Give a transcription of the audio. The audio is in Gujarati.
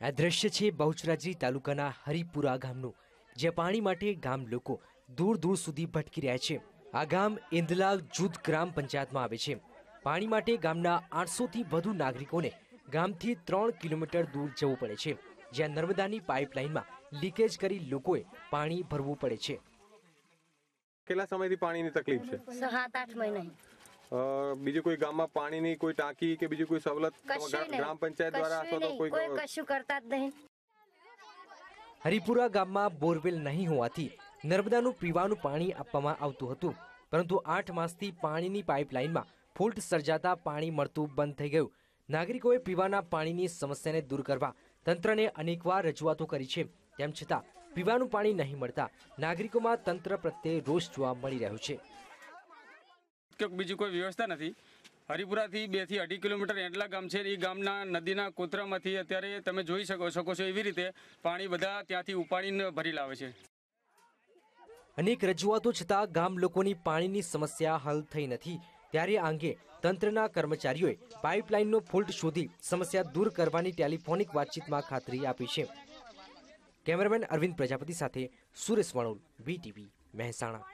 આ દ્રશ્ય છે બહુચરાજી તાલુકાના હરિપુરા ગામનું જ્યાં પાણી માટે ગામ લોકો દૂર દૂર સુધી ભટકી રહ્યા છે. આ ગામ ઇંદલા જૂથ ગ્રામ પંચાયતમાં આવે છે. પાણી માટે ગામના આઠસોથી વધુ નાગરિકોને ગામથી ત્રણ કિલોમીટર દૂર જવું પડે છે જ્યાં નર્મદાની પાઇપલાઇનમાં લીકેજ કરી લોકોએ પાણી ભરવું પડે છે. કેટલા સમયથી પાણીની તકલીફ છે? સાત આઠ મહિના. બીજી કોઈ ગામમાં પાણીની કોઈ ટાંકી કે બીજી કોઈ સવલત ગ્રામ પંચાયત દ્વારા અથવા તો કોઈ કશું કરતા જ નહીં. હરિપુરા ગામમાં બોરવેલ નહીં હોવાથી નર્મદાનું પીવાનું પાણી આપવામાં આવતું હતું. પરંતુ આઠ માસથી પાણીની પાઇપલાઇનમાં ફોલ્ટ સર્જાતા પાણી મળતું બંધ થઈ ગયું. નાગરિકોએ પીવાના પાણીની સમસ્યાને દૂર કરવા તંત્રને અનેકવાર રજૂઆતો કરી છે. તેમ છતાં પીવાનું પાણી નહીં મળતા નાગરિકોમાં તંત્ર પ્રત્યે રોષ જોવા મળી રહ્યો છે. કે બીજી કોઈ વ્યવસ્થા નથી. હરિપુરાથી બેથી અઢી કિલોમીટર એટલા ગામ છે એ ગામના નદીના કોતરામાંથી અત્યારે તમે જોઈ શકો શકો છો એવી રીતે પાણી બધા ત્યાંથી ઉપાડીને ભરી લાવે છે. અનેક રજૂઆતો છતાં ગામ લોકોની પાણીની સમસ્યા હલ થઈ નથી. ત્યારે આ અંગે તંત્રના કર્મચારીઓએ પાઇપલાઇનનો ફોલ્ટ શોધી સમસ્યા દૂર કરવાની ટેલિફોનિક વાતચીતમાં ખાતરી આપી છે. કેમેરામેન અરવિંદ પ્રજાપતિ સાથે સુરેશ વણોલ, વીટીવી મહેસાણા.